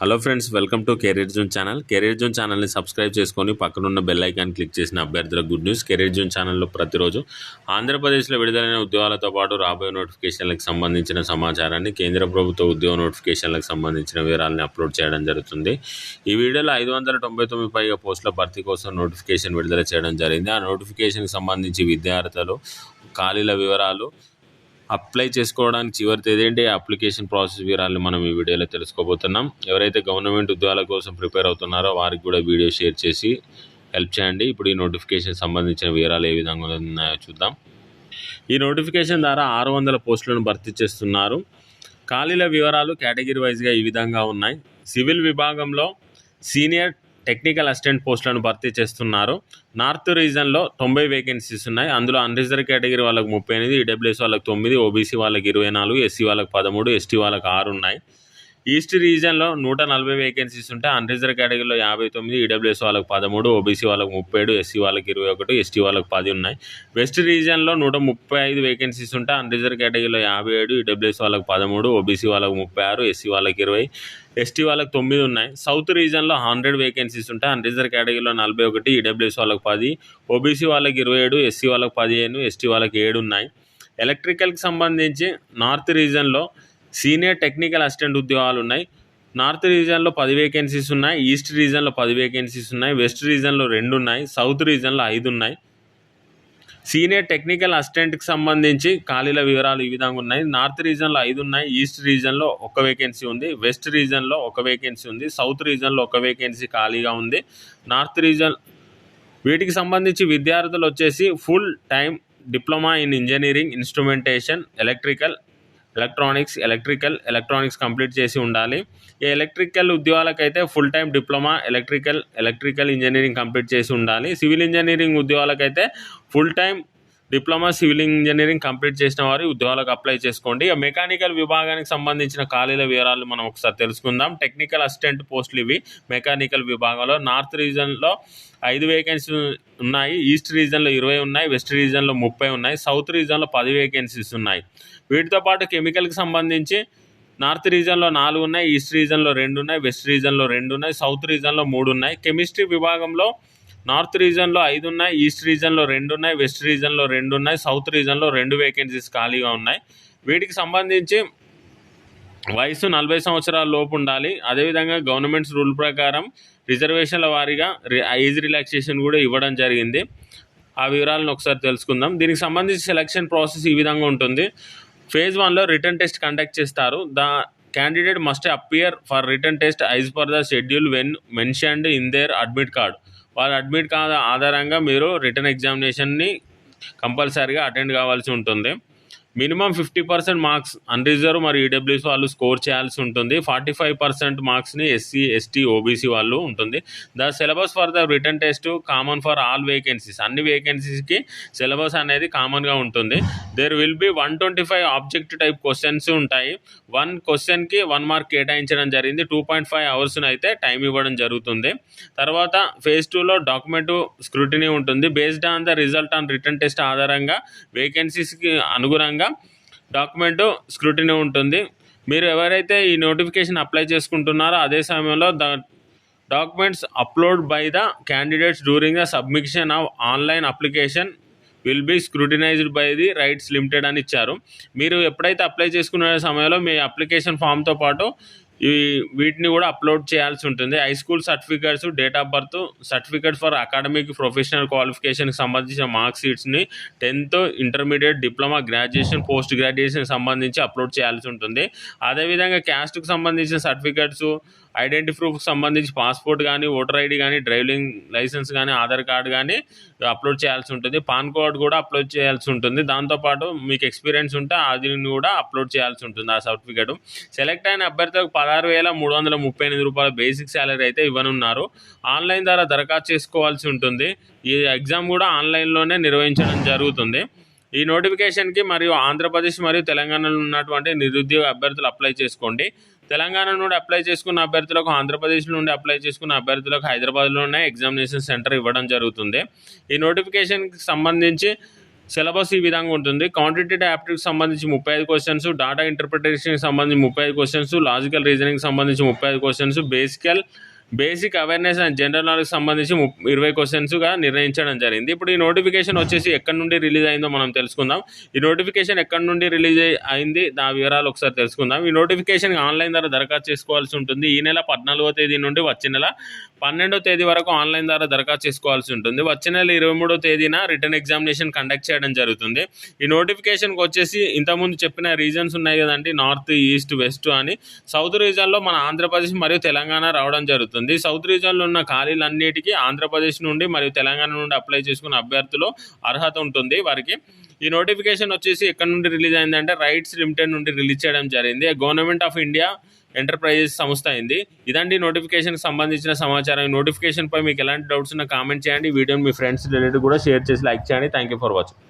Hello friends welcome to career zone channel career zone ఛానల్ని subscribe చేసుకొని పక్కనున్న bell icon click చేసిన అభ్యర్థుల గుడ్ న్యూస్ కెరీర్ జోన్ ఛానల్లో ప్రతిరోజు ఆంధ్రప్రదేశ్లో విడుదలైన ఉద్యోగాలతో పాటు రాబోయే నోటిఫికేషన్లకు సంబంధించిన సమాచారాన్ని కేంద్ర ప్రభుత్వ ఉద్యోగ నోటిఫికేషన్లకు సంబంధించిన వివరాలను అప్లోడ్ చేయడం జరుగుతుంది. ఈ వీడియోలో ఐదు వందల తొంభై తొమ్మిది పైగా పోస్టుల భర్తీ కోసం నోటిఫికేషన్ విడుదల చేయడం జరిగింది. ఆ నోటిఫికేషన్కి సంబంధించి విద్యార్థులు ఖాళీల వివరాలు అప్లై చేసుకోవడానికి చివరి తేదీ ఏంటి? అప్లికేషన్ ప్రాసెస్ వివరాలను మనం ఈ వీడియోలో తెలుసుకోబోతున్నాం. ఎవరైతే గవర్నమెంట్ ఉద్యోగాల కోసం ప్రిపేర్ అవుతున్నారో వారికి కూడా వీడియో షేర్ చేసి హెల్ప్ చేయండి. ఇప్పుడు ఈ నోటిఫికేషన్ సంబంధించిన వివరాలు ఏ విధంగా ఉన్నాయో చూద్దాం. ఈ నోటిఫికేషన్ ద్వారా ఆరు వందల పోస్టులను భర్తీ చేస్తున్నారు. ఖాళీల వివరాలు కేటగిరీ వైజ్గా ఈ విధంగా ఉన్నాయి. సివిల్ విభాగంలో సీనియర్ టెక్నికల్ అసిస్టెంట్ పోస్టులను భర్తీ చేస్తున్నారు. నార్త్ రీజన్లో తొంభై వేకెన్సీస్ ఉన్నాయి. అందులో అన్రిజర్వ్ కేటగిరీ వాళ్ళకి ముప్పై ఎనిమిది ఈడబ్ల్యూఎస్ వాళ్ళకి తొమ్మిది ఓబీసీ వాళ్ళకి ఇరవై నాలుగు ఎస్సీ వాళ్ళకి పదమూడు ఎస్టీ వాళ్ళకి ఆరు ఉన్నాయి. ఈస్ట్ రీజియన్లో నూట నలభై వేకెన్సీస్ ఉంటాయి అన్రిజర్వ్ కేటగిరీలో యాభై తొమ్మిది ఈడబ్ల్యూఎస్ వాళ్ళకి పదమూడు ఓబీసీ వాళ్ళకి ముప్పై ఏడు ఎస్సీ వాళ్ళకి ఇరవై ఒకటి ఎస్టీ వాళ్ళకి పది ఉన్నాయి. వెస్ట్ రీజియన్లో నూట ముప్పై ఐదు వేకెన్సీస్ ఉంటాయి అన్రిజర్వ్ కేటగిరీలో యాభై ఏడు ఈడబ్ల్యూఎస్ వాళ్ళకి పదమూడు ఓబీసీ వాళ్ళకి ముప్పై ఆరు ఎస్సీ వాళ్ళకి ఇరవై ఎస్టీ వాళ్ళకి తొమ్మిది ఉన్నాయి. సౌత్ రీజన్లో హండ్రెడ్ వేకెన్సీస్ ఉంటాయి అన్రిజర్వ్ కేటగిరీలో నలభై ఒకటి ఈడబ్ల్యూఎస్ వాళ్ళకి పది ఓబీసీ వాళ్ళకి ఇరవై ఏడు ఎస్సీ వాళ్ళకి పదిహేను ఎస్టీ వాళ్ళకి ఏడు ఉన్నాయి. ఎలక్ట్రికల్కి సంబంధించి నార్త్ రీజన్లో సీనియర్ టెక్నికల్ అసిస్టెంట్ ఉద్యోగాలు ఉన్నాయి. నార్త్ రీజన్లో పది వేకెన్సీస్ ఉన్నాయి. ఈస్ట్ రీజన్లో పది వేకెన్సీస్ ఉన్నాయి. వెస్ట్ రీజన్లో రెండు ఉన్నాయి. సౌత్ రీజన్లో ఐదు ఉన్నాయి. సీనియర్ టెక్నికల్ అసిస్టెంట్కి సంబంధించి ఖాళీల వివరాలు ఈ విధంగా ఉన్నాయి. నార్త్ రీజన్లో ఐదు ఉన్నాయి. ఈస్ట్ రీజన్లో ఒక వేకెన్సీ ఉంది. వెస్ట్ రీజన్లో ఒక వేకెన్సీ ఉంది. సౌత్ రీజన్లో ఒక వేకెన్సీ ఖాళీగా ఉంది. నార్త్ రీజన్ వీటికి సంబంధించి విద్యార్థులు వచ్చేసి full time diploma in engineering instrumentation electrical electronics electrical electronics complete చేసి ఉండాలి. ఈ electrical ఉద్యోగాలకైతే full time diploma electrical electrical engineering complete చేసి ఉండాలి. Civil engineering ఉద్యోగాలకైతే full time diploma civil engineering complete చేసిన వారు ఉద్యోగాలకు అప్లై చేసుకోండి. ఇక మెకానికల్ విభాగానికి సంబంధించిన ఖాళీల వివరాలు మనం ఒకసారి తెలుసుకుందాం. టెక్నికల్ అసిస్టెంట్ పోస్టులు ఇవి. మెకానికల్ విభాగంలో నార్త్ రీజన్లో ఐదు వేకెన్సీ ఉన్నాయి. ఈస్ట్ రీజన్లో ఇరవై ఉన్నాయి. వెస్ట్ రీజన్లో ముప్పై ఉన్నాయి. సౌత్ రీజన్లో పది వేకెన్సీస్ ఉన్నాయి. వీటితో పాటు కెమికల్కి సంబంధించి నార్త్ రీజన్లో నాలుగు ఉన్నాయి. ఈస్ట్ రీజన్లో రెండు ఉన్నాయి. వెస్ట్ రీజన్లో రెండు ఉన్నాయి. సౌత్ రీజన్లో మూడు ఉన్నాయి. కెమిస్ట్రీ విభాగంలో నార్త్ రీజన్లో ఐదు ఉన్నాయి ఈస్ట్ రీజన్లో రెండు ఉన్నాయి వెస్ట్ రీజన్లో రెండు ఉన్నాయి సౌత్ రీజన్లో రెండు వేకెన్సీస్ ఖాళీగా ఉన్నాయి. వీటికి సంబంధించి వయసు నలభై సంవత్సరాల లోపు ఉండాలి. అదేవిధంగా గవర్నమెంట్స్ రూల్ ప్రకారం రిజర్వేషన్ల వారీగా ఏజ్ రిలాక్సేషన్ కూడా ఇవ్వడం జరిగింది. ఆ వివరాలను ఒకసారి తెలుసుకుందాం. దీనికి సంబంధించి సెలక్షన్ ప్రాసెస్ ఈ విధంగా ఉంటుంది. ఫేజ్ వన్లో రిటర్న్ టెస్ట్ కండక్ట్ చేస్తారు. The candidate must appear for written test as per the schedule when mentioned in their admit card వారు అడ్మిట్ కార్డ్ ఆధారంగా మీరు రిటర్న్ ఎగ్జామినేషన్ని కంపల్సరీగా అటెండ్ కావాల్సి ఉంటుంది. Minimum fifty percent marks unreserved మరియు ఈడబ్ల్యూఎస్ వాళ్ళు స్కోర్ చేయాల్సి ఉంటుంది. ఫార్టీ ఫైవ్ పర్సెంట్ మార్క్స్ని ఎస్సీ ఎస్టీ ఓబీసీ వాళ్ళు ఉంటుంది. The syllabus for the written test common for all vacancies అన్ని వేకెన్సీస్కి సిలబస్ అనేది కామన్గా ఉంటుంది. There will be one twenty five object type questions ఉంటాయి. వన్ క్వశ్చన్కి వన్ మార్క్ కేటాయించడం జరిగింది. టూ పాయింట్ ఫైవ్ అవర్స్ని అయితే టైం ఇవ్వడం జరుగుతుంది. తర్వాత ఫేజ్ టూలో డాక్యుమెంట్ స్క్రూటినీ ఉంటుంది. Based on the result on written test ఆధారంగా వేకెన్సీస్కి అనుగుణంగా డాక్యుమెంట్ స్క్రూటినీ ఉంటుంది. మీరు ఎవరైతే ఈ నోటిఫికేషన్ అప్లై చేసుకుంటున్నారో అదే సమయంలో the documents upload by the candidates during the submission of online application will be scrutinized by the RITES limited అని ఇచ్చారు. మీరు ఎప్పుడైతే అప్లై చేసుకునే సమయంలో మీ అప్లికేషన్ ఫామ్తో పాటు ఈ వీటిని కూడా అప్లోడ్ చేయాల్సి ఉంటుంది. High school certificates date of birth certificate for academic professional క్వాలిఫికేషన్కి సంబంధించిన mark షీట్స్ని tenth intermediate diploma graduation post graduation సంబంధించి అప్లోడ్ చేయాల్సి ఉంటుంది. అదేవిధంగా క్యాస్ట్కి సంబంధించిన సర్టిఫికేట్స్ ఐడెంటి ప్రూఫ్కి సంబంధించి పాస్పోర్ట్ కానీ ఓటర్ ఐడి కానీ డ్రైవింగ్ లైసెన్స్ కానీ ఆధార్ కార్డ్ కానీ అప్లోడ్ చేయాల్సి ఉంటుంది. పాన్ కార్డ్ కూడా అప్లోడ్ చేయాల్సి ఉంటుంది. దాంతోపాటు మీకు ఎక్స్పీరియన్స్ ఉంటే అది కూడా అప్లోడ్ చేయాల్సి ఉంటుంది ఆ సర్టిఫికేట్. సెలెక్ట్ అయిన అభ్యర్థులకు పదహారు వేల మూడు వందల ముప్పై ఎనిమిది రూపాయల బేసిక్ శాలరీ అయితే ఇవ్వనున్నారు. ఆన్లైన్ ద్వారా దరఖాస్తు చేసుకోవాల్సి ఉంటుంది. ఈ ఎగ్జామ్ కూడా ఆన్లైన్లోనే నిర్వహించడం జరుగుతుంది. ఈ నోటిఫికేషన్కి మరియు ఆంధ్రప్రదేశ్ మరియు తెలంగాణలో ఉన్నటువంటి నిరుద్యోగ అభ్యర్థులు అప్లై చేసుకోండి. తెలంగాణ నుండి అప్లై చేసుకున్న అభ్యర్థులకు ఆంధ్రప్రదేశ్ నుండి అప్లై చేసుకున్న అభ్యర్థులకు హైదరాబాద్లోనే ఎగ్జామినేషన్ సెంటర్ ఇవ్వడం జరుగుతుంది. ఈ నోటిఫికేషన్కి సంబంధించి సిలబస్ ఈ విధంగా ఉంటుంది. క్వాంటిటేటివ్ యాప్టిట్యూడ్కి సంబంధించి ముప్పై ఐదు క్వశ్చన్స్ డాటా ఇంటర్ప్రిటేషన్కి సంబంధించి ముప్పై ఐదు క్వశ్చన్స్ లాజికల్ రీజనింగ్కి సంబంధించి ముప్పై ఐదు questions basical basic awareness and general knowledge సంబంధించి ఇరవై క్వశ్చన్స్గా నిర్ణయించడం జరిగింది. ఇప్పుడు ఈ నోటిఫికేషన్ వచ్చేసి ఎక్కడి నుండి రిలీజ్ అయిందో మనం తెలుసుకుందాం. ఈ నోటిఫికేషన్ ఎక్కడి నుండి రిలీజ్ అయింది? దాని వివరాలు ఒకసారి తెలుసుకుందాం. ఈ నోటిఫికేషన్ ఆన్లైన్ ద్వారా దరఖాస్తు చేసుకోవాల్సి ఉంటుంది. ఈ నెల పద్నాలుగో తేదీ నుండి వచ్చే నెల పన్నెండో తేదీ వరకు ఆన్లైన్ ద్వారా దరఖాస్తు చేసుకోవాల్సి ఉంటుంది. వచ్చే నెల ఇరవై మూడో తేదీన రిటర్న్ ఎగ్జామినేషన్ కండక్ట్ చేయడం జరుగుతుంది. ఈ నోటిఫికేషన్కి వచ్చేసి ఇంతకుముందు చెప్పిన రీజన్స్ ఉన్నాయి కదండి. నార్త్ ఈస్ట్ వెస్ట్ అని సౌత్ రీజన్లో మన ఆంధ్రప్రదేశ్ మరియు తెలంగాణ రావడం జరుగుతుంది. సౌత్ రీజన్లో ఉన్న ఖాళీలన్నిటికీ ఆంధ్రప్రదేశ్ నుండి మరియు తెలంగాణ నుండి అప్లై చేసుకున్న అభ్యర్థులు అర్హత ఉంటుంది వారికి. ఈ నోటిఫికేషన్ వచ్చేసి ఎక్కడి నుండి రిలీజ్ అయిందంటే రైట్స్ లిమిటెడ్ నుండి రిలీజ్ చేయడం జరిగింది. గవర్నమెంట్ ఆఫ్ ఇండియా ఎంటర్ప్రైజెస్ సంస్థ అయింది. ఇదండి నోటిఫికేషన్కి సంబంధించిన సమాచారం. ఈ నోటిఫికేషన్ పై మీకు ఎలాంటి డౌట్స్ ఉన్నా కామెంట్ చేయండి. వీడియోని మీ ఫ్రెండ్స్ రిలేటివ్ కూడా షేర్ చేసి లైక్ చేయండి. Thank you for watching